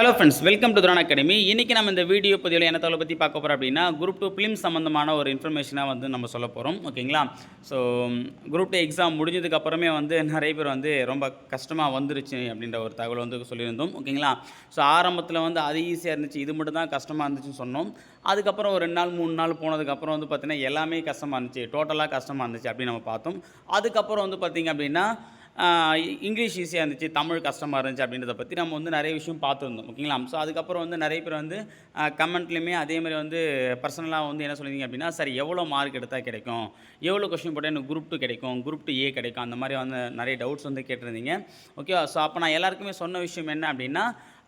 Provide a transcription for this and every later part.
Hello friends welcome to Thuran academy இன்றைக்கி நம்ம இந்த வீடியோ பதிவில் என்ன தகவலை பற்றி பார்க்க போகிறோம் அப்படின்னா குரூப் டூ ஃபிலிம் சம்மந்தமான ஒரு இன்ஃபர்மேஷனாக வந்து நம்ம சொல்ல போகிறோம் ஓகேங்களா ஸோ குரூப் டூ எக்ஸாம் முடிஞ்சதுக்கப்புறமே வந்து நிறைய பேர் வந்து ரொம்ப கஷ்டமாக வந்துருச்சு அப்படின்ற ஒரு தகவல் வந்து சொல்லியிருந்தோம் ஓகேங்களா ஸோ ஆரம்பத்தில் வந்து அது ஈஸியாக இருந்துச்சு இது மட்டும் தான் கஷ்டமாக இருந்துச்சுன்னு சொன்னோம். அதுக்கப்புறம் ஒரு ரெண்டு நாள் மூணு நாள் போனதுக்கப்புறம் வந்து பார்த்திங்கன்னா எல்லாமே கஷ்டமாக இருந்துச்சு டோட்டலாக கஷ்டமாக இருந்துச்சு அப்படின்னு நம்ம பார்த்தோம். அதுக்கப்புறம் வந்து பார்த்திங்க அப்படின்னா இங்கிலீஷ் ஈஸியாக இருந்துச்சு தமிழ் கஷ்டமாக இருந்துச்சு அப்படின்றத பற்றி நம்ம வந்து நிறைய விஷயம் பார்த்துருந்தோம் ஓகேங்களா? ஸோ அதுக்கப்புறம் வந்து நிறைய பேர் வந்து கமெண்ட்லேயுமே அதே மாதிரி வந்து பர்சனலாக வந்து என்ன சொல்லியிருந்தீங்க அப்படின்னா சரி எவ்வளோ மார்க் எடுத்தால் கிடைக்கும்? எவ்வளோ கொஸ்டின் போட்டால் எனக்கு குரூப் டூ கிடைக்கும்? குரூப் டூ ஏ கிடைக்கும்? அந்த மாதிரி வந்து நிறைய டவுட்ஸ் வந்து கேட்டிருந்தீங்க ஓகேவா? ஸோ அப்போ நான் எல்லாருக்குமே சொன்ன விஷயம் என்ன அப்படின்னா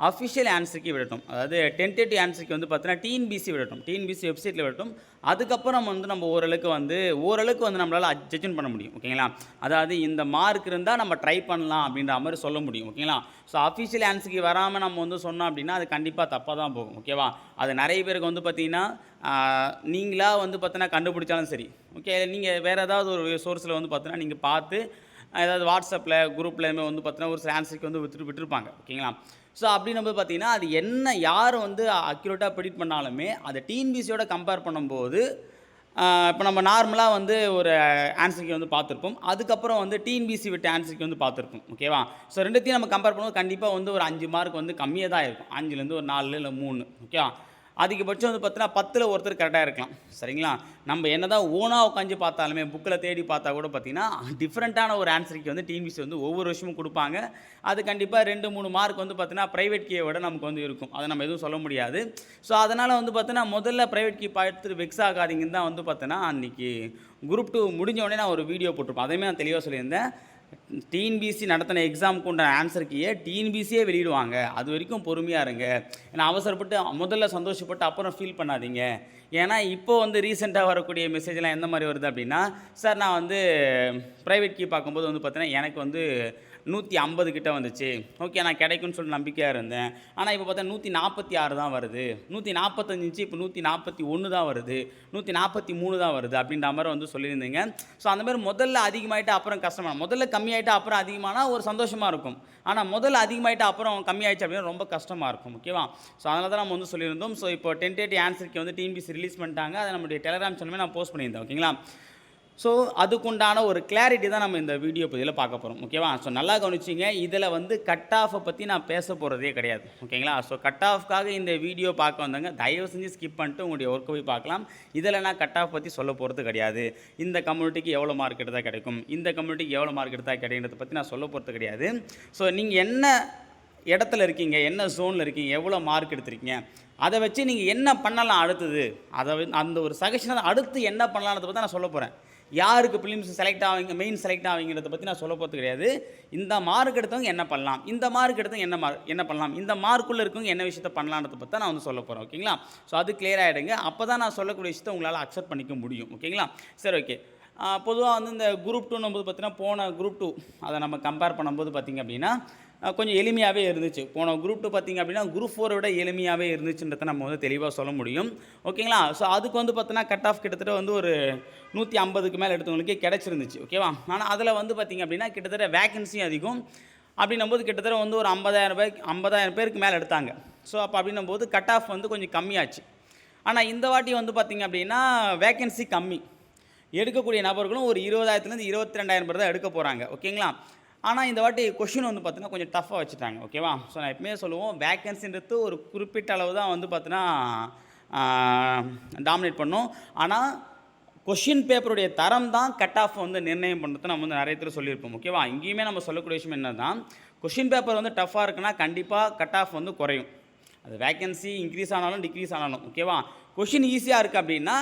அஃபிஷியல் ஆன்சருக்கு விடட்டும். அதாவது டென்டேட்டிவ் ஆன்சருக்கு வந்து பார்த்தீங்கன்னா டிஎன்பிசி விடட்டும். டிஎன்பிசி வெப்சைட்டில் விடட்டும். அதுக்கப்புறம் வந்து நம்ம ஓரளவுக்கு வந்து ஓரளவுக்கு வந்து நம்மளால் ஜட்ஜன் பண்ண முடியும். ஓகேங்களா அதாவது இந்த மார்க் இருந்தால் நம்ம ட்ரை பண்ணலாம் அப்படின்ற மாதிரி சொல்ல முடியும். ஓகேங்களா ஸோ அஃபிஷியல் ஆன்சருக்கு வராமல் நம்ம வந்து சொன்னோம் அப்படின்னா அது கண்டிப்பாக தப்பாக தான் போகும். ஓகேவா அது நிறைய பேருக்கு வந்து பார்த்தீங்கன்னா நீங்களாக நீங்களா வந்து பார்த்தீங்கன்னா கண்டுபிடிச்சாலும் சரி. ஓகே நீங்கள் வேறு ஏதாவது ஒரு சோர்ஸில் வந்து பார்த்தீங்கன்னா நீங்கள் பார்த்து ஏதாவது வாட்ஸ்அப்பில் குரூப்லேயுமே வந்து பார்த்தீங்கன்னா ஒரு சில ஆன்சருக்கு வந்து விட்டுட்டு விட்டுருப்பாங்க. ஓகேங்களா ஸோ அப்படின்னும்போது பார்த்தீங்கன்னா அது என்ன யார் வந்து அக்யூரேட்டாக ப்ரிடிக்ட் பண்ணாலுமே அதை டிஎன்பிசியோட கம்பேர் பண்ணும்போது இப்போ நம்ம நார்மலாக வந்து ஒரு ஆன்சருக்கு வந்து பார்த்துருப்போம். அதுக்கப்புறம் வந்து டிஎன்பிசி விட்டு ஆன்சருக்கு வந்து பார்த்துருப்போம். ஓகேவா ஸோ ரெண்டுத்தையும் நம்ம கம்பேர் பண்ணும்போது கண்டிப்பாக வந்து ஒரு அஞ்சு மார்க் வந்து கம்மியாக தான் இருக்கும் அஞ்சுலேருந்து ஒரு நாலு இல்லை மூணு. ஓகேவா அதிகபட்சம் வந்து பார்த்தீங்கன்னா பத்தில் ஒருத்தர் கரெக்டாக இருக்கலாம். சரிங்களா? நம்ம என்ன தான் ஓனாக உட்காந்து பார்த்தாலுமே புக்கில் தேடி பார்த்தா கூட பார்த்திங்கன்னா டிஃப்ரெண்ட்டான ஒரு ஆன்சருக்கு வந்து டிஎன்பிசி வந்து ஒவ்வொரு வருஷமும் கொடுப்பாங்க. அது கண்டிப்பாக ரெண்டு மூணு மார்க் வந்து பார்த்தீங்கன்னா ப்ரைவேட் கீயை விட நமக்கு வந்து இருக்கும். அதை நம்ம எதுவும் சொல்ல முடியாது. ஸோ அதனால் வந்து பார்த்தீங்கன்னா முதல்ல ப்ரைவேட் கீ பார்த்துட்டு வெக்ஸ் ஆகாதீங்கன்னு தான் வந்து பார்த்தீங்கன்னா அன்றைக்கி குரூப் டூ முடிஞ்ச உடனே நான் ஒரு வீடியோ போட்டிருப்பேன். அதையுமே நான் தெளிவாக சொல்லியிருந்தேன். டிஎன்பிசி நடத்தின எக்ஸாமுக்கு உண்டான ஆன்சர் கீயை டிஎன்பிசியே வெளியிடுவாங்க? அது வரைக்கும் பொறுமையாக இருங்க. ஏன்னா அவசரப்பட்டு முதல்ல சந்தோஷப்பட்டு அப்புறம் ஃபீல் பண்ணாதீங்க. ஏன்னா இப்போ வந்து ரீசெண்டாக வரக்கூடிய மெசேஜ்லாம் எந்த மாதிரி வருது அப்படின்னா சார் நான் வந்து ப்ரைவேட் கீ பார்க்கும்போது வந்து பார்த்தீங்கன்னா எனக்கு வந்து நூற்றி ஐம்பது கிட்டே வந்துச்சு. ஓகே நான் கிடைக்கும்னு சொல்லி நம்பிக்கையாக இருந்தேன். ஆனால் இப்போ பார்த்தா நூற்றி நாற்பத்தி ஆறு தான் வருது. நூற்றி நாற்பத்தஞ்சிச்சு இப்போ நூற்றி நாற்பத்தி ஒன்று தான் வருது. நூற்றி நாற்பத்தி மூணு தான் வருது அப்படின்ற மாதிரி வந்து சொல்லியிருந்தீங்க. ஸோ அந்த மாதிரி முதல்ல அதிகமாகிட்டு அப்புறம் கஷ்டமான முதல்ல கம்மியாயிட்டு அப்புறம் அதிகமானால் ஒரு சந்தோஷமாக இருக்கும். ஆனால் முதல்ல அதிகமாகிட்டு அப்புறம் கம்மியாயிடுச்சு அப்படின்னா ரொம்ப கஷ்டமாக இருக்கும். ஓகேவா ஸோ அதனால தான் நம்ம வந்து சொல்லியிருந்தோம். ஸோ இப்போ டென்டேட்டி ஆன்சருக்கு வந்து டிஎன்பிசி ரிலீஸ் பண்ணிட்டாங்க. அதை நம்மளுடைய டெலிகிராம் சேனலுமே நான் போஸ்ட் பண்ணியிருந்தேன். ஓகேங்களா ஸோ அதுக்குண்டான ஒரு கிளாரிட்டி தான் நம்ம இந்த வீடியோ பதிவில் பார்க்க போகிறோம் ஓகேவா ஸோ நல்லா கவனிச்சிங்க. இதில் வந்து கட் ஆஃபை பற்றி நான் பேச போகிறதே கிடையாது. ஓகேங்களா ஸோ கட் ஆஃப்காக இந்த வீடியோ பார்க்க வந்தாங்க தயவு செஞ்சு ஸ்கிப் பண்ணிட்டு உங்களுடைய ஒர்க்கை போய் பார்க்கலாம். இதில் நான் கட் ஆஃப் பற்றி சொல்ல போகிறது கிடையாது. இந்த கம்யூனிட்டிக்கு எவ்வளோ மார்க் எடுத்தால் கிடைக்கும்? இந்த கம்யூனிட்டிக்கு எவ்வளோ மார்க் எடுத்தால் கிடைக்கிறத பற்றி நான் சொல்ல போகிறது கிடையாது. ஸோ நீங்கள் என்ன இடத்துல இருக்கீங்க? என்ன ஜோனில் இருக்கீங்க? எவ்வளோ மார்க் எடுத்திருக்கீங்க? அதை வச்சு நீங்கள் என்ன பண்ணலாம் அடுத்தது? அதை அந்த ஒரு சஜஷனை அடுத்து என்ன பண்ணலான்றதை பற்றி நான் சொல்ல போகிறேன் யாருக்கு ஃபிலிம்ஸ் செலக்ட் ஆவீங்க மெயின் செலக்ட் ஆவீங்கிறத பற்றி நான் சொல்ல போகிறது கிடையாது. இந்த மார்க் எடுத்தவங்க என்ன பண்ணலாம்? இந்த மார்க் எடுத்தவங்க என்ன மார்க் என்ன பண்ணலாம்? இந்த மார்க்குள்ளே இருக்கவங்க என்ன விஷயத்த பண்ணலான்றத பற்றி நான் வந்து சொல்ல போகிறேன் ஓகேங்களா ஸோ அது கிளியர் ஆகிடுங்க அப்போ தான் நான் சொல்லக்கூடிய விஷயத்தை உங்களால் அக்செப்ட் பண்ணிக்க முடியும் ஓகேங்களா சரி ஓகே பொதுவாக வந்து இந்த குரூப் டூன்னும் போது பார்த்தீங்கன்னா போன குரூப் டூ அதை நம்ம கம்பேர் பண்ணும்போது பார்த்திங்க அப்படின்னா கொஞ்சம் எளிமையாகவே இருந்துச்சு. போன குரூப் டூ பார்த்திங்க அப்படின்னா குரூப் ஃபோரை விட எளிமையாகவே இருந்துச்சுன்றதை நம்ம வந்து தெளிவாக சொல்ல முடியும். ஓகேங்களா? ஸோ அதுக்கு வந்து பார்த்தோன்னா கட் ஆஃப் கிட்டத்தட்ட வந்து ஒரு நூற்றி ஐம்பதுக்கு மேலே எடுத்தவங்களுக்கே கிடச்சிருந்துச்சு. ஓகேவா ஆனால் அதில் வந்து பார்த்திங்க அப்படின்னா கிட்டத்தட்ட வேகன்சியும் அதிகம். அப்படின்னும் போது கிட்டத்தட்ட வந்து ஒரு ஐம்பதாயிரம் பேர் ஐம்பதாயிரம் பேருக்கு மேலே எடுத்தாங்க. ஸோ அப்போ அப்படின்னும் போது கட் ஆஃப் வந்து கொஞ்சம் கம்மியாச்சு. ஆனால் இந்த வாட்டி வந்து பார்த்திங்க அப்படின்னா வேகன்சி கம்மி. எடுக்கக்கூடிய நபர்களும் ஒரு இருபதாயிரத்துலேருந்து இருபத்தி ரெண்டாயிரம் பேர் தான் எடுக்க போகிறாங்க ஓகேங்களா? ஆனால் இந்த வாட்டி கொஷின் வந்து பார்த்தீங்கன்னா கொஞ்சம் டஃப்பாக வச்சுட்டாங்க. ஓகேவா ஸோ நான் எப்பவுமே சொல்லுவோம் வேக்கன்சின்றது ஒரு குறிப்பிட்ட அளவு தான் வந்து பார்த்தீங்கன்னா டாமினேட் பண்ணும். ஆனால் கொஷின் பேப்பருடைய தரம் தான் கட் ஆஃப் வந்து நிர்ணயம் பண்ணுறது நம்ம வந்து நிறைய பேர் சொல்லியிருப்போம். ஓகேவா இங்கேயுமே நம்ம சொல்லக்கூடிய விஷயம் என்ன தான் கொஷின் பேப்பர் வந்து டஃப்பாக இருக்குன்னா கண்டிப்பாக கட் ஆஃப் வந்து குறையும். அது வேக்கன்சி இன்க்ரீஸ் ஆனாலும் டிக்ரீஸ் ஆனாலும். ஓகேவா கொஷின் ஈஸியாக இருக்குது அப்படின்னா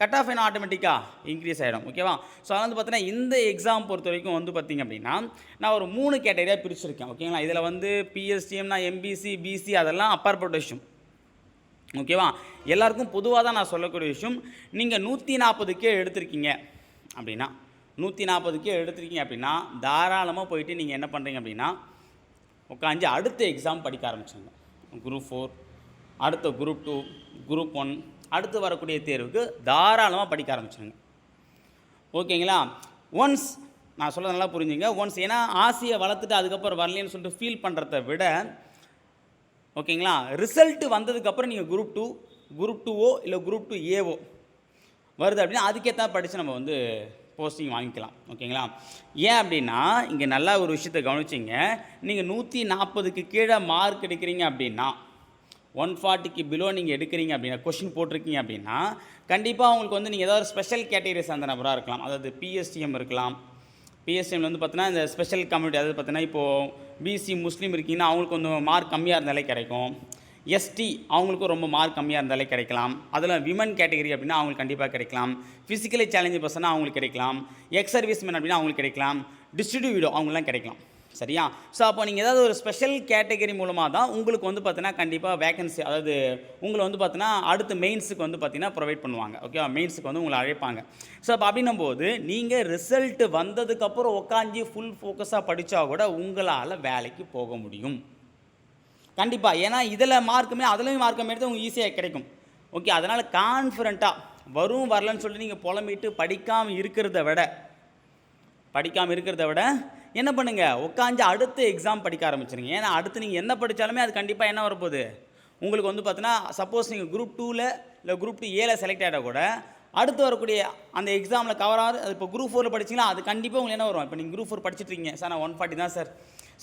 கட் ஆஃப் என்ன ஆட்டோமேட்டிக்காக இன்க்ரீஸ் ஆகிடும் ஓகேவா ஸோ அதனால் வந்து பார்த்தீங்கன்னா இந்த எக்ஸாம் பொறுத்த வரைக்கும் வந்து பார்த்திங்க அப்படின்னா நான் ஒரு மூணு கேட்டகரியாக பிரிச்சிருக்கேன் ஓகேங்களா இதில் வந்து பிஎஸ்டிஎம்னா எம்பிசி பிசி அதெல்லாம் அப்பாற்பட்ட விஷயம் ஓகேவா எல்லாருக்கும் பொதுவாக தான் நான் சொல்லக்கூடிய விஷயம் நீங்கள் நூற்றி நாற்பதுக்கே எடுத்திருக்கீங்க அப்படின்னா நூற்றி நாற்பதுக்கே எடுத்திருக்கீங்க அப்படின்னா தாராளமாக போயிட்டு நீங்கள் என்ன பண்ணுறீங்க அப்படின்னா உட்காந்து அடுத்த எக்ஸாம் படிக்க ஆரம்பிச்சிருங்க. குரூப் ஃபோர் அடுத்த குரூப் டூ குரூப் ஒன் அடுத்து வரக்கூடிய தேர்வுக்கு தாராளமாக படிக்க ஆரம்பிச்சுங்க ஓகேங்களா? ஒன்ஸ் நான் சொல்ல நல்லா புரிஞ்சுங்க. ஒன்ஸ் ஏன்னா ஆசையை வளர்த்துட்டு அதுக்கப்புறம் வரலைன்னு சொல்லிட்டு ஃபீல் பண்ணுறத விட ஓகேங்களா? ரிசல்ட்டு வந்ததுக்கப்புறம் நீங்கள் குரூப் டூ குரூப் டூவோ இல்லை குரூப் டூ ஏவோ வருது அப்படின்னா அதுக்கேற்ற படித்து நம்ம வந்து போஸ்டிங் வாங்கிக்கலாம். ஓகேங்களா? ஏன் அப்படின்னா இங்கே நல்லா ஒரு விஷயத்தை கவனிச்சிங்க. நீங்கள் நூற்றி நாற்பதுக்கு கீழே மார்க் எடுக்கிறீங்க அப்படின்னா ஒன் ஃபார்ட்டிக்கு பிலோ நீங்கள் எடுக்கிறீங்க அப்படின்னா கொஷின் போட்டிருக்கீங்க அப்படின்னா கண்டிப்பாக உங்களுக்கு வந்து நீங்கள் ஏதாவது ஒரு ஸ்பெஷல் கேட்டகரி அந்த நபராக இருக்கலாம். அதாவது பிஎஸ்டிஎம் இருக்கலாம். பிஎஸ்டிஎம்ல வந்து பார்த்தீங்கன்னா இந்த ஸ்பெஷல் கம்யூனிட்டி அதாவது பார்த்தீங்கன்னா இப்போது பிசி முஸ்லீம் இருக்கீங்கன்னா அவங்களுக்கு கொஞ்சம் மார்க் கம்மியாக இருந்தாலே கிடைக்கும். எஸ்டி அவங்களுக்கும் ரொம்ப மார்க் கம்மியாக இருந்தாலே கிடைக்கலாம். அதில் விமன் கேட்டகரி அப்படின்னா அவங்களுக்கு கண்டிப்பாக கிடைக்கலாம். ஃபிசிக்கலி சேலஞ்சு பர்சனாக அவங்களுக்கு கிடைக்கலாம். எக்ஸ் சர்வீஸ் மேன் அப்படின்னா அவங்களுக்கு கிடைக்கலாம். டிஸ்ட்ரிபியூட் அவங்களாம் கிடைக்கலாம். சரியா? ஸோ அப்போ நீங்கள் ஏதாவது ஒரு ஸ்பெஷல் கேட்டகரி மூலமாக தான் உங்களுக்கு வந்து பார்த்தீங்கன்னா கண்டிப்பாக வேகன்சி அதாவது உங்களை வந்து பார்த்தீங்கன்னா அடுத்த மெயின்ஸுக்கு வந்து பார்த்தீங்கன்னா ப்ரொவைட் பண்ணுவாங்க. ஓகேவா மெயின்ஸுக்கு வந்து உங்களை அழைப்பாங்க. ஸோ அப்போ அப்படின்னும் போது நீங்கள் ரிசல்ட் வந்ததுக்கப்புறம் உட்காந்து ஃபுல் ஃபோக்கஸாக படித்தா கூட உங்களால் வேலைக்கு போக முடியும். கண்டிப்பாக ஏன்னா இதில் மார்க்குமே அதுலேயும் மார்க்குமே எடுத்து உங்களுக்கு ஈஸியாக கிடைக்கும். ஓகே அதனால் கான்ஃபிடண்ட்டாக வரும் வரலன்னு சொல்லி நீங்கள் புலம்பிட்டு படிக்காமல் இருக்கிறத விட படிக்காமல் இருக்கிறத விட என்ன பண்ணுங்க? உட்காந்து அடுத்த எக்ஸாம் படிக்க ஆரம்பிச்சிருங்க. ஏன்னா அடுத்து நீங்கள் என்ன படித்தாலுமே அது கண்டிப்பாக என்ன வரப்போகுது? உங்களுக்கு வந்து பார்த்தீங்கன்னா சப்போஸ் நீங்கள் குரூப் டூவில் இல்லை குரூப் டூ ஏல செலக்ட் ஆகிட்டால் கூட அடுத்து வரக்கூடிய அந்த எக்ஸாமில் கவர் ஆகுது. அது இப்போ குரூப் ஃபோரில் படிச்சிங்களா அது கண்டிப்பாக உங்களுக்கு என்ன வரும்? இப்போ நீங்கள் குரூப் ஃபோர் படிச்சுட்டு சார் நான் ஒன் ஃபார்ட்டி தான் சார்.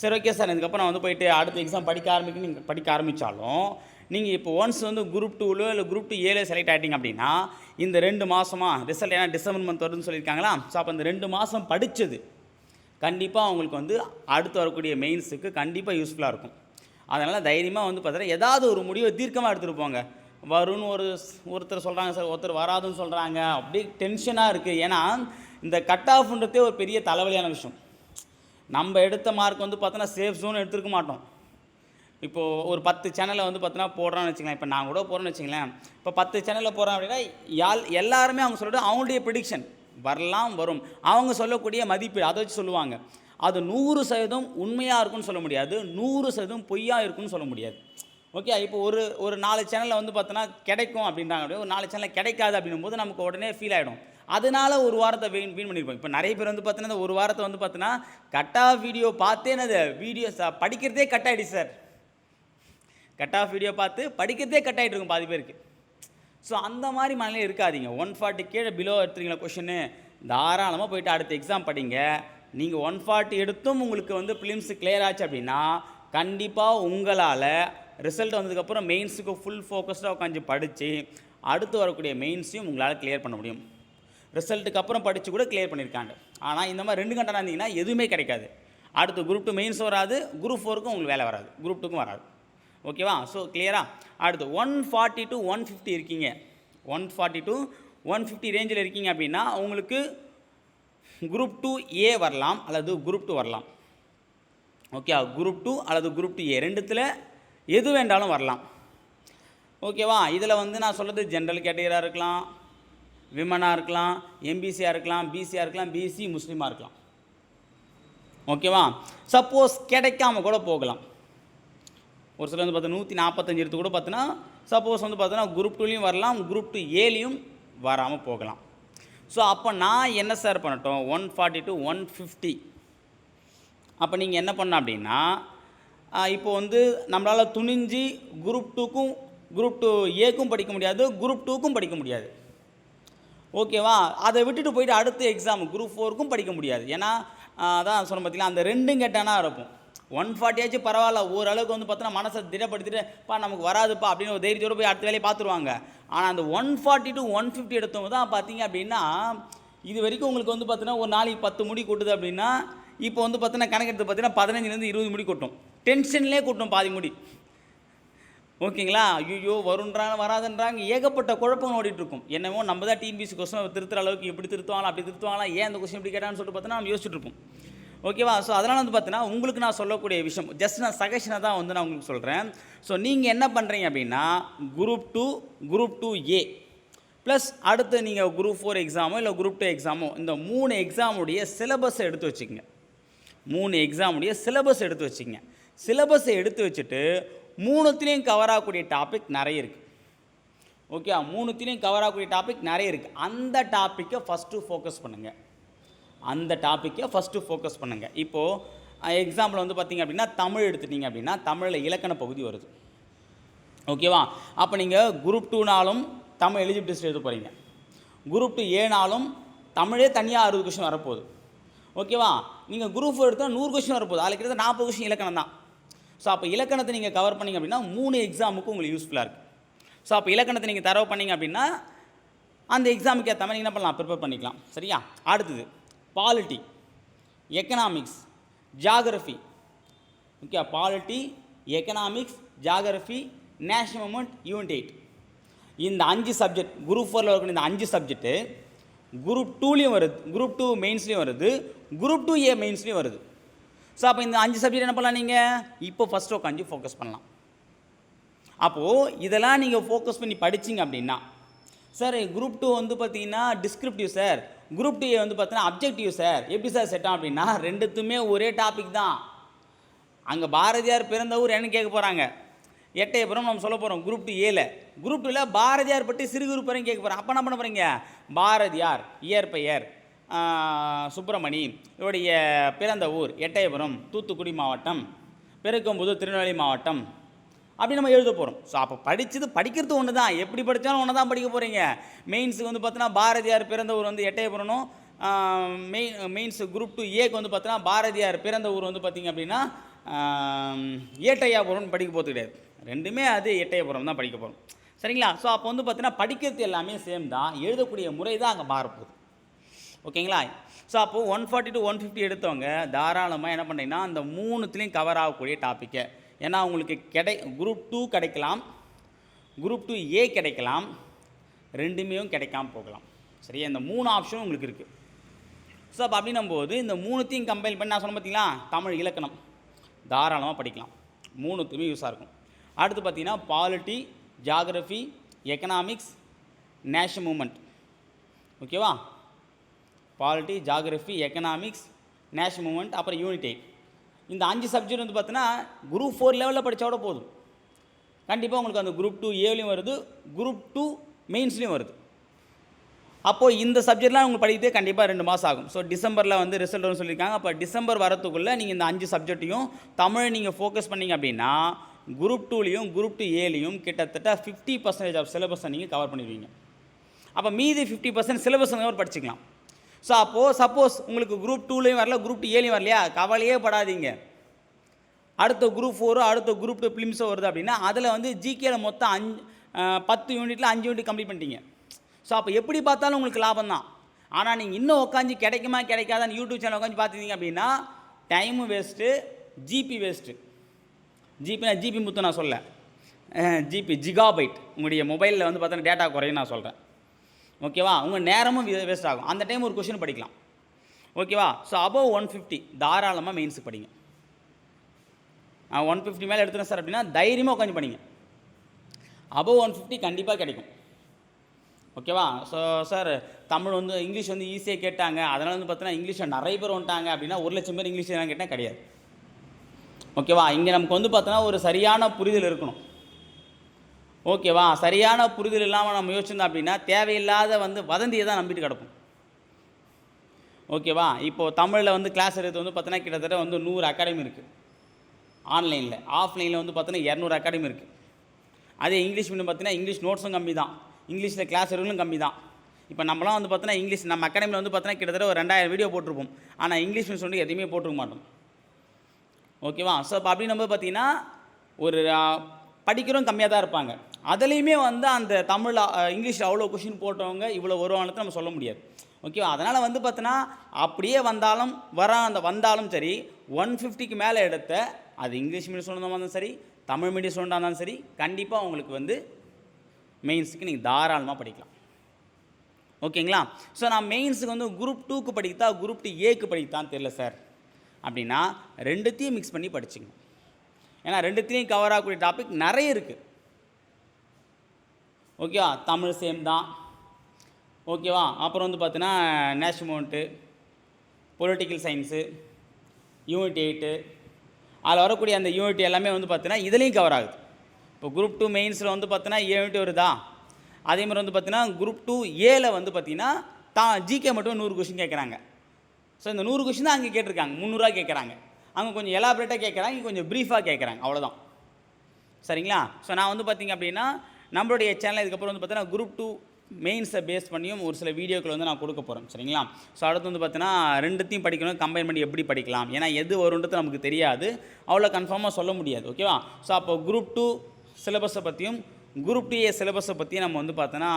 சரி ஓகே சார். இதுக்கப்புறம் நான் வந்து போயிட்டு அடுத்த எக்ஸாம் படிக்க ஆரம்பிக்க நீங்கள் படிக்க ஆரம்பித்தாலும் நீங்கள் இப்போ ஒன்ஸ் வந்து குரூப் டூவில் இல்லை குரூப் டூ ஏலே செலக்ட் ஆகிட்டீங்க அப்படின்னா இந்த ரெண்டு மாதமா ரிசல்ட் ஏன்னா டிசம்பர் மந்த் வருதுன்னு சொல்லியிருக்காங்களா? ஸோ அப்போ இந்த ரெண்டு மாதம் படித்தது கண்டிப்பாக அவங்களுக்கு வந்து அடுத்து வரக்கூடிய மெயின்ஸுக்கு கண்டிப்பாக யூஸ்ஃபுல்லாக இருக்கும். அதனால் தைரியமாக வந்து பார்த்தீங்கன்னா ஏதாவது ஒரு முடிவை தீர்க்கமாக எடுத்துகிட்டு போங்க. வரும்னு ஒரு ஒருத்தர் சொல்கிறாங்க சார் ஒருத்தர் வராதுன்னு சொல்கிறாங்க அப்படியே டென்ஷனாக இருக்குது ஏன்னா இந்த கட் ஆஃப்ன்றதே ஒரு பெரிய தலைவலியான விஷயம். நம்ம எடுத்த மார்க் வந்து பார்த்தோன்னா சேஃப் ஜோன் எடுத்துருக்க மாட்டோம். இப்போது ஒரு பத்து சேனலில் வந்து பார்த்தோன்னா போடுறோன்னு வச்சுக்கலாம் இப்போ நான் கூட போகிறேன்னு வச்சுங்களேன் இப்போ பத்து சேனலில் போகிறேன் அப்படின்னா யால் எல்லாருமே அவங்க சொல்லிட்டு அவங்களுடைய ப்ரிடிக்ஷன் வரலாம் வரும். அவங்க சொல்லக்கூடிய மதிப்பீடு அதை வச்சு சொல்லுவாங்க. அது நூறு சதவீதம் உண்மையாக இருக்கும்னு சொல்ல முடியாது. நூறு சதவீதம் பொய்யாக இருக்கும்னு சொல்ல முடியாது. ஓகே இப்போ ஒரு ஒரு நாலு சேனலில் வந்து பார்த்தோன்னா கிடைக்கும் அப்படின்றாங்க அப்படியே ஒரு நாலு சேனலில் கிடைக்காது அப்படின்னும் போது நமக்கு உடனே ஃபீல் ஆகிடும் அதனால ஒரு வாரத்தை வீண் வீண் பண்ணியிருப்போம் இப்போ நிறைய பேர் வந்து பார்த்தீங்கன்னா ஒரு வாரத்தை வந்து பார்த்தோன்னா கட்டா வீடியோ பார்த்தே அது வீடியோ படிக்கிறதே கட் ஆகிடுச்சு சார் கட் ஆஃப் வீடியோ பார்த்து படிக்கிறதே கட் ஆகிட்டு இருக்கும் பாதி பேருக்கு. ஸோ அந்த மாதிரி மனநிலை இருக்காதீங்க. ஒன் ஃபார்ட்டி கீழே பிலோ எடுத்துறீங்களா கொஷின்னு தாராளமாக போயிட்டு அடுத்த எக்ஸாம் படிங்க. நீங்கள் ஒன் ஃபார்ட்டி எடுத்தும் உங்களுக்கு வந்து ஃபிலிம்ஸ் கிளியர் ஆச்சு அப்படின்னா கண்டிப்பாக உங்களால் ரிசல்ட் வந்ததுக்கப்புறம் மெயின்ஸுக்கு ஃபுல் ஃபோக்கஸ்டாக உட்காந்து படித்து அடுத்து வரக்கூடிய மெயின்ஸையும் உங்களால் கிளியர் பண்ண முடியும். ரிசல்ட்டுக்கு அப்புறம் படித்து கூட கிளியர் பண்ணியிருக்காங்க ஆனால் இந்த மாதிரி ரெண்டு கண்டனா இருந்தீங்கன்னா எதுவுமே கிடைக்காது. அடுத்து குரூப் டூ மெயின்ஸ் வராது குரூப் ஃபோருக்கும் உங்களுக்கு வேலை வராது. குரூப் டூக்கும் வராது. ஓகேவா? ஸோ கிளியரா அடுத்து one forty to one fifty இருக்கீங்க. One forty to one fifty ரேஞ்சில் இருக்கீங்க அப்படின்னா உங்களுக்கு குரூப் டூ ஏ வரலாம் அல்லது குரூப் டூ வரலாம். ஓகே குரூப் டூ அல்லது குரூப் டூ ஏ ரெண்டுத்தில் எது வேண்டாலும் வரலாம். ஓகேவா? இதில் வந்து நான் சொல்கிறது ஜென்ரல் கேட்டகரியாக இருக்கலாம் விமனாக இருக்கலாம் எம்பிசியாக இருக்கலாம் பிசியாக இருக்கலாம் பிசி முஸ்லீமாக இருக்கலாம். ஓகேவா? சப்போஸ் கிடைக்காம கூட போகலாம். ஒரு சிலர் வந்து பார்த்தா நூற்றி நாற்பத்தஞ்சு எடுத்து கூட பார்த்தீங்கன்னா சப்போஸ் வந்து பார்த்தீங்கன்னா குரூப் டூலையும் வரலாம் குரூப் டூ ஏலையும் வராமல் போகலாம். ஸோ அப்போ நான் என்ன சார் பண்ணட்டும்? One forty to one fifty அப்போ நீங்கள் என்ன பண்ண அப்படின்னா இப்போ வந்து நம்மளால் துணிஞ்சு குரூப் டூக்கும் குரூப் டூ ஏக்கும் படிக்க முடியாது குரூப் டூக்கும் படிக்க முடியாது. ஓகேவா அதை விட்டுட்டு போயிட்டு அடுத்த எக்ஸாம் குரூப் ஃபோருக்கும் படிக்க முடியாது. ஏன்னா அதான் சொன்ன பார்த்தீங்களா அந்த ரெண்டும் கேட்டானா இருக்கும். ஒன் ஃபார்ட்டியாச்சும் பரவாயில்ல. ஓரளவுக்கு வந்து பார்த்தோன்னா மனசை திடப்படுத்திட்டு பா நமக்கு வராதுப்பா அப்படின்னு ஒரு தைரியத்தோடு போய் அடுத்த வேலையை பார்த்துருவாங்க. ஆனால் அந்த one forty to one fifty எடுத்தவங்க தான் பார்த்தீங்க அப்படின்னா இது வரைக்கும் உங்களுக்கு வந்து பார்த்தீங்கன்னா ஒரு நாளைக்கு பத்து முடி கொட்டுது அப்படின்னா இப்போ வந்து பார்த்தீங்கன்னா கணக்கெடுத்து பார்த்தீங்கன்னா பதினஞ்சுலேருந்து இருபது முடி கொட்டும். டென்ஷன்லேயே கொட்டும் பாதி முடி. ஓகேங்களா? ஐயோ வருன்றாங்க வராதுன்றாங்க ஏகப்பட்ட குழப்பங்கள் ஓடிட்டுருக்கும் என்னமோ நம்ம தான் டிஎன்பிசி கொஸ்டின் திருத்துற அளவுக்கு எப்படி திருத்துவாங்களா அப்படி திருத்துவாங்களா ஏன் அந்த கொஸ்டின் இப்படி கேட்டான்னு சொல்லிட்டு பார்த்தோன்னா நம்ம யோசிச்சுட்டு இருப்போம். ஓகேவா ஸோ அதனால் வந்து பார்த்தீங்கன்னா உங்களுக்கு நான் சொல்லக்கூடிய விஷயம் ஜஸ்ட் நான் சஜஷனை தான் வந்து நான் உங்களுக்கு சொல்கிறேன் ஸோ நீங்கள் என்ன பண்ணுறீங்க அப்படின்னா group two group two A plus அடுத்து நீங்கள் குரூப் ஃபோர் எக்ஸாமோ இல்லை குரூப் டூ எக்ஸாமோ இந்த மூணு எக்ஸாமுடைய சிலபஸை எடுத்து வச்சுக்கோங்க. மூணு எக்ஸாமுடைய சிலபஸ் எடுத்து வச்சுக்கோங்க. சிலபஸை எடுத்து வச்சுட்டு மூணுத்துலேயும் கவர் ஆகக்கூடிய டாபிக் நிறைய இருக்குது ஓகே மூணுத்துலேயும் கவர் ஆகக்கூடிய டாபிக் நிறைய இருக்குது அந்த டாப்பிக்கை ஃபஸ்ட்டு ஃபோக்கஸ் பண்ணுங்கள் அந்த டாப்பிக்கை ஃபஸ்ட்டு ஃபோக்கஸ் பண்ணுங்கள் இப்போது எக்ஸாம்பிள் வந்து பார்த்தீங்க அப்படின்னா தமிழ் எடுத்துட்டீங்க அப்படின்னா தமிழில் இலக்கண பகுதி வருது. ஓகேவா அப்போ நீங்கள் குரூப் டூனாலும் தமிழ் எலிஜிபிள் டெஸ்ட் எழுத போகிறீங்க குரூப் டூ ஏனாலும் தமிழே தனியாக அறுபது கொஷின் வரப்போகுது. ஓகேவா நீங்கள் குரூப் ஃபோர் எடுத்தால் நூறு கொஷின் வரப்போகுது. அதில் கிட்ட நாற்பது கொஷின் இலக்கணம் தான். ஸோ அப்போ இலக்கணத்தை நீங்கள் கவர் பண்ணீங்க அப்படின்னா மூணு எக்ஸாமுக்கு உங்களுக்கு யூஸ்ஃபுல்லாக இருக்குது ஸோ அப்போ இலக்கணத்தை நீங்கள் தரவு பண்ணீங்க அப்படின்னா அந்த எக்ஸாமுக்கு ஏற்ற மாதிரி என்ன பண்ணலாம்? ப்ரிப்பேர் பண்ணிக்கலாம். சரியா? அடுத்தது polity economics geography okay polity economics geography national movement unit eight இந்த அஞ்சு சப்ஜெக்ட் குரூப் ஃபோரில் இருக்கிற இந்த அஞ்சு சப்ஜெக்ட்டு குரூப் டூலேயும் வருது குரூப் டூ மெயின்ஸ்லேயும் வருது குரூப் டூ ஏ மெயின்ஸ்லேயும் வருது. ஸோ அப்போ இந்த அஞ்சு சப்ஜெக்ட் என்ன பண்ணலாம் நீங்கள் இப்போ ஃபஸ்ட்டு உட்காந்து ஃபோக்கஸ் பண்ணலாம். அப்போது இதெல்லாம் நீங்கள் ஃபோக்கஸ் பண்ணி படிச்சீங்க அப்படின்னா சார் குரூப் டூ வந்து பார்த்தீங்கன்னா டிஸ்கிரிப்டிவ் சார் குரூப் டூ வந்து பார்த்தீங்கன்னா அப்ஜெக்டிவ் சார் எப்படி சார் செட்டாக அப்படின்னா ரெண்டுத்துமே ஒரே டாபிக் தான். அங்கே பாரதியார் பிறந்த ஊர் என்னன்னு கேட்க போகிறாங்க எட்டயபுரம் நம்ம சொல்ல போகிறோம் குரூப் டூ ஏல குரூப் டூவில் பாரதியார் பற்றி சிறு குரூப் வரையும் கேட்க போகிறோம் அப்போ என்ன பண்ண போகிறீங்க பாரதியார் இயற்பெயர் சுப்பிரமணி இவருடைய பிறந்த ஊர் எட்டயபுரம் தூத்துக்குடி மாவட்டம். பெருக்கம்புதூர் திருநெல்வேலி மாவட்டம். அப்படி நம்ம எழுத போகிறோம் ஸோ அப்போ படித்தது படிக்கிறது ஒன்று தான் எப்படி படித்தாலும் ஒன்று தான் படிக்க போகிறீங்க மெயின்ஸுக்கு வந்து பார்த்தீங்கன்னா பாரதியார் பிறந்த ஊர் வந்து எட்டயபுரனும் மெயின் மெயின்ஸ் குரூப் டூ ஏக்கு வந்து பார்த்தீங்கன்னா பாரதியார் பிறந்த ஊர் வந்து பார்த்தீங்க அப்படின்னா ஏட்டையாபுரம்னு படிக்க போகிறது கிடையாது. ரெண்டுமே அது எட்டயபுரம் தான் படிக்க போகிறோம் சரிங்களா? ஸோ அப்போ வந்து பார்த்தீங்கன்னா படிக்கிறது எல்லாமே சேம் தான். எழுதக்கூடிய முறை தான் அங்கே மாறப்போகுது. ஓகேங்களா? ஸோ அப்போது one forty to one fifty எடுத்தவங்க தாராளமாக என்ன பண்ணுறீங்கன்னா அந்த மூணுத்துலேயும் கவர் ஆகக்கூடிய டாப்பிக்கை ஏன்னா உங்களுக்கு கிடை குரூப் டூ கிடைக்கலாம். குரூப் டூ ஏ கிடைக்கலாம். ரெண்டுமே கிடைக்காம போகலாம். சரியா இந்த மூணு ஆப்ஷனும் உங்களுக்கு இருக்குது ஸோ அப்போ அப்படின்னும் போது இந்த மூணுத்தையும் கம்பைன் பண்ணி நான் சொன்னேன் பார்த்தீங்களா தமிழ் இலக்கணம். தாராளமாக படிக்கலாம். மூணுத்துமே யூஸாக இருக்கும். அடுத்து பார்த்தீங்கன்னா polity geography economics national movement ஓகேவா polity geography economics national movement அப்புறம் யூனிட் எயிட் இந்த அஞ்சு சப்ஜெக்ட் வந்து பார்த்தீங்கன்னா குரூப் ஃபோர் லெவலில் படித்தோட போதும். கண்டிப்பாக உங்களுக்கு அந்த குரூப் டூ ஏவிலையும் வருது குரூப் டூ மெயின்ஸ்லேயும் வருது. அப்போது இந்த சப்ஜெக்ட்லாம் உங்களுக்கு படிக்கிறதே கண்டிப்பாக ரெண்டு மாதம் ஆகும். ஸோ டிசம்பரில் வந்து ரிசல்ட் வரும்னு சொல்லியிருக்காங்க. அப்போ டிசம்பர் வரத்துக்குள்ளே நீங்கள் இந்த அஞ்சு சப்ஜெக்ட்டையும் தமிழ் நீங்கள் ஃபோக்கஸ் பண்ணீங்க அப்படின்னா குரூப் டூலேயும் குரூப் டூ ஏலையும் கிட்டத்தட்ட ஃபிஃப்டி பர்சன்டேஜ் ஆஃப் சிலபஸை நீங்கள் கவர் பண்ணிடுவீங்க. அப்போ மீதி ஃபிஃப்டி பர்சன்ட் சிலபஸ் கவர் படிச்சுக்கலாம். ஸோ அப்போது சப்போஸ் உங்களுக்கு குரூப் டூலேயும் வரல குரூப் டூ ஏலையும் வரலையா? கவலையே படாதீங்க. அடுத்த குரூப் ஃபோரோ அடுத்த குரூப் டூ ஃபிலிம்ஸோ வருது அப்படின்னா அதில் வந்து ஜிகேல மொத்தம் அஞ்சு பத்து யூனிட்டில் அஞ்சு யூனிட் கம்ப்ளீட் பண்ணிட்டீங்க. ஸோ அப்போ எப்படி பார்த்தாலும் உங்களுக்கு லாபம் தான். ஆனால் நீங்கள் இன்னும் உட்காந்து கிடைக்குமா கிடைக்காதான்னு யூடியூப் சேனல் உட்காந்து பார்த்துட்டீங்க அப்படின்னா டைமும் waste GP waste GP GP Muthu நான் சொல்ல. ஜிபி ஜிகாபைட் உங்களுடைய மொபைலில் வந்து பார்த்தோன்னா டேட்டா குறையும் நான் சொல்கிறேன் ஓகேவா? உங்கள் நேரமும் வேஸ்ட் ஆகும். அந்த டைம் ஒரு கொஷின் படிக்கலாம். ஓகேவா? ஸோ அபவ் ஒன் ஃபிஃப்டி தாராளமாக மெயின்ஸுக்கு படிங்க. ஒன் ஃபிஃப்டி மேலே எடுத்துகிறேன் சார் அப்படின்னா தைரியமாக உட்காந்து படிங்க. அபவ் ஒன் ஃபிஃப்டி கண்டிப்பாக கிடைக்கும். ஓகேவா? ஸோ சார் தமிழ் வந்து இங்கிலீஷ் வந்து ஈஸியாக கேட்டாங்க. அதனால் வந்து பார்த்தீங்கன்னா இங்கிலீஷில் நிறைய பேர் வந்துட்டாங்க அப்படின்னா ஒரு லட்சம் பேர் இங்கிலீஷ் தான் கேட்டால் கிடையாது. ஓகேவா? இங்கே நமக்கு வந்து பார்த்தோன்னா ஒரு சரியான புரிதல் இருக்கணும். ஓகேவா? சரியான புரிதல் இல்லாமல் நம்ம யோசிச்சிருந்தோம் அப்படின்னா தேவையில்லாத வந்து வதந்தியை தான் நம்பிட்டு கிடப்போம். ஓகேவா? இப்போது தமிழில் வந்து கிளாஸ் எடுத்து வந்து பார்த்தீங்கன்னா கிட்டத்தட்ட வந்து நூறு அகாடமி இருக்குது ஆன்லைனில் ஆஃப்லைனில் வந்து பார்த்தீங்கன்னா இரநூறு அகாடமி இருக்குது அதே இங்கிலீஷ் மீடியம் பார்த்தீங்கன்னா இங்கிலீஷ் நோட்ஸும் கம்மி தான் இங்கிலீஷில் கிளாஸ் எடுக்கலும் கம்மி தான் இப்போ நம்மளாம் வந்து பார்த்தீங்கன்னா இங்கிலீஷ் நம்ம அகாடமியில் வந்து பார்த்தீங்கன்னா கிட்டத்தட்ட ஒரு ரெண்டாயிரம் வீடியோ போட்டிருப்போம். ஆனால் இங்கிலீஷ் மீடியம் சொல்லி எதையுமே போட்டிருக்க மாட்டோம். ஓகேவா? ஸோ இப்போ அப்படி நம்ம பார்த்தீங்கன்னா ஒரு படிக்கிறவங்க கம்மியாக தான் இருப்பாங்க. அதுலேயுமே வந்து அந்த தமிழ் இங்கிலீஷில் அவ்வளோ கொஷின் போட்டவங்க இவ்வளோ வருவானத்தை நம்ம சொல்ல முடியாது. ஓகேவா அதனால் வந்து பார்த்தோன்னா அப்படியே வந்தாலும் வர அந்த வந்தாலும் சரி ஒன் ஃபிஃப்டிக்கு மேலே எடுத்த அது இங்கிலீஷ் மீடியம் ஸ்டூடெண்டாக இருந்தாலும் சரி தமிழ் மீடியம் ஸ்டூடெண்டாக இருந்தாலும் சரி கண்டிப்பாக உங்களுக்கு வந்து மெயின்ஸுக்கு நீங்கள் தாராளமாக படிக்கலாம். ஓகேங்களா ஸோ நான் மெயின்ஸுக்கு வந்து குரூப் டூக்கு படிக்கத்தா குரூப் டூ ஏக்கு படிக்கத்தான் தெரில சார் அப்படின்னா ரெண்டுத்தையும் மிக்ஸ் பண்ணி படிச்சுங்க ஏன்னா ரெண்டுத்தையும் கவர் ஆகக்கூடிய டாபிக் நிறைய இருக்குது ஓகேவா தமிழ் சேம் தான். ஓகேவா அப்புறம் வந்து பார்த்தீங்கன்னா national movement political science unit eight அதில் வரக்கூடிய அந்த யூனிட் எல்லாமே வந்து பார்த்தீங்கன்னா இதுலேயும் கவர் ஆகுது. இப்போ குரூப் டூ மெயின்ஸில் வந்து பார்த்தீங்கன்னா யூனிட் வருதா? அதே மாதிரி வந்து பார்த்தீங்கன்னா குரூப் டூ ஏல வந்து பார்த்தீங்கன்னா தான் ஜிகே மட்டும் நூறு கொஷின் கேட்குறாங்க ஸோ இந்த நூறு கொஷின் தான் அங்கே கேட்டிருக்காங்க. முந்நூறுரூவா கேட்குறாங்க அங்கே கொஞ்சம் எலாபரேட்டாக கேட்குறாங்க இங்கே கொஞ்சம் ப்ரீஃபாக கேட்குறாங்க அவ்வளோதான் சரிங்களா? ஸோ நான் வந்து பார்த்தீங்க அப்படின்னா நம்மளுடைய சேனல் இதுக்கப்புறம் வந்து பார்த்தீங்கன்னா குரூப் டூ மெயின்ஸை பேஸ் பண்ணியும் ஒரு சில வீடியோக்கள் வந்து நான் கொடுக்க போகிறேன் சரிங்களா? ஸோ அடுத்து வந்து பார்த்தீங்கன்னா ரெண்டுத்தையும் படிக்கணும் கம்பைன் பண்ணி எப்படி படிக்கலாம்? ஏன்னா எது வரும்ன்றது நமக்கு தெரியாது. அவ்வளோ கன்ஃபார்மாக சொல்ல முடியாது ஓகேவா ஸோ அப்போ குரூப் டூ சிலபஸை பற்றியும் குரூப் டூ சிலபஸை பற்றியும் நம்ம வந்து பார்த்தோன்னா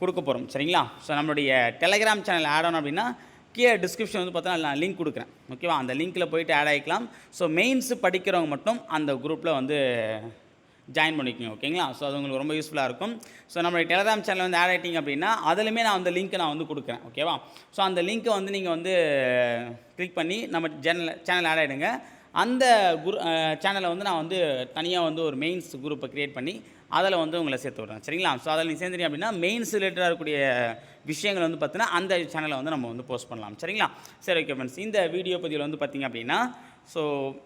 கொடுக்க போகிறோம் சரிங்களா? ஸோ நம்மளுடைய டெலகிராம் சேனல் ஆட் ஆன் அப்படின்னா கீழே டிஸ்கிரிப்ஷன் வந்து பார்த்தோன்னா நான் லிங்க் கொடுக்குறேன். ஓகேவா அந்த லிங்க்கில் போயிட்டு ஆட் ஆகிக்கலாம். ஸோ மெயின்ஸ் படிக்கிறவங்க மட்டும் அந்த குரூப்பில் வந்து ஜாயின் பண்ணிக்கோங்க ஓகேங்களா ஸோ அது உங்களுக்கு ரொம்ப யூஸ்ஃபுல்லாக இருக்கும். ஸோ நம்மளுடைய டெலகிராம் சேனல் வந்து ஆட் ஆகிட்டிங்க அப்படின்னா அதுலேயுமே நான் அந்த லிங்க்கை நான் வந்து கொடுக்குறேன் ஓகேவா ஸோ அந்த லிங்க்கை வந்து நீங்கள் வந்து கிளிக் பண்ணி நம்ம சேனல் சேனல் ஆட் ஆகிடுங்க அந்த குரு சேனலை வந்து நான் வந்து தனியாக வந்து ஒரு மெயின்ஸ் குரூப்பை க்ரியேட் பண்ணி அதில் வந்து உங்களை சேர்த்து விட்றேன் சரிங்களா? ஸோ அதில் நீங்கள் சேர்ந்துட்டீங்க அப்படின்னா மெயின்ஸ் ரிலேட்டடாக இருக்கக்கூடிய விஷயங்கள் வந்து பார்த்தீங்கன்னா அந்த சேனலை வந்து நம்ம வந்து போஸ்ட் பண்ணலாம் சரிங்களா? சரி ஓகே ஃப்ரெண்ட்ஸ் இந்த வீடியோ பதிவில் வந்து பார்த்திங்க அப்படின்னா ஸோ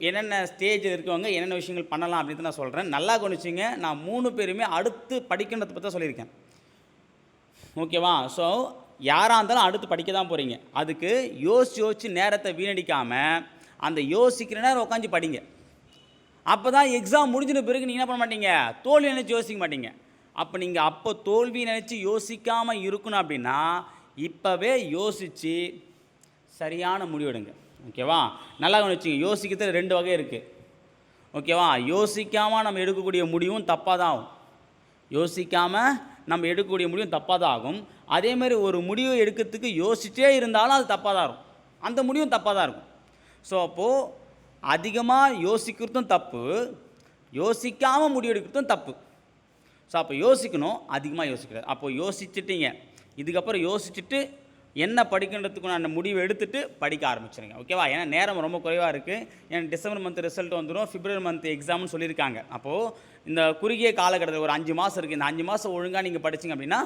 என்னென்ன ஸ்டேஜ் இருக்கவங்க என்னென்ன விஷயங்கள் பண்ணலாம் அப்படின்னு நான் சொல்கிறேன் நல்லா கவனிச்சிங்க. நான் மூணு பேருமே அடுத்து படிக்கின்றதை பற்றி தான் சொல்லியிருக்கேன். ஓகேவா? ஸோ யாராக இருந்தாலும் அடுத்து படிக்க தான் போகிறீங்க அதுக்கு யோசிச்சு யோசிச்சு நேரத்தை வீணடிக்காமல் அந்த யோசிக்கிற நேரம் உட்காந்து படிங்க. அப்போ தான் எக்ஸாம் முடிஞ்சின பிறகு நீங்கள் என்ன பண்ண மாட்டீங்க? தோல்வி நினச்சி யோசிக்க மாட்டீங்க. அப்போ நீங்கள் அப்போ தோல்வி நினச்சி யோசிக்காமல் இருக்கணும் அப்படின்னா இப்போவே யோசித்து சரியான முடிவெடுங்க. ஓகேவா? நல்லா வச்சுங்க யோசிக்கிறது ரெண்டு வகை இருக்குது ஓகேவா? யோசிக்காமல் நம்ம எடுக்கக்கூடிய முடிவும் தப்பாக தான் ஆகும். யோசிக்காமல் நம்ம எடுக்கக்கூடிய முடிவும் தப்பாக தான் ஆகும். அதே மாதிரி ஒரு முடிவு எடுக்கிறதுக்கு யோசிச்சே இருந்தாலும் அது தப்பாக தான் இருக்கும். அந்த முடிவும் தப்பாக தான் இருக்கும். ஸோ அப்போது அதிகமாக யோசிக்கிறதும் தப்பு. யோசிக்காமல் முடிவு எடுக்கிறதும் தப்பு. ஸோ அப்போ யோசிக்கணும். அதிகமாக யோசிக்கிறது அப்போது யோசிச்சுட்டீங்க. இதுக்கப்புறம் யோசிச்சுட்டு என்ன படிக்கின்றதுக்கு நான் முடிவு எடுத்துட்டு படிக்க ஆரம்பிச்சிருங்க. ஓகேவா ஏன்னா நேரம் ரொம்ப குறைவாக இருக்குது ஏன்னா டிசம்பர் மந்த் ரிசல்ட் வந்துடும் பிப்ரவரி மந்த் எக்ஸாம்னு சொல்லியிருக்காங்க. அப்போது இந்த குறுகிய காலகட்டத்தில் ஒரு அஞ்சு மாதம் இருக்குது இந்த அஞ்சு மாதம் ஒழுங்காக நீங்கள் படிச்சிங்க அப்படின்னா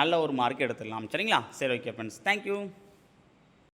நல்ல ஒரு மார்க் எடுத்துடலாம். சரிங்களா? சரி ஓகே ஃப்ரெண்ட்ஸ் தேங்க்யூ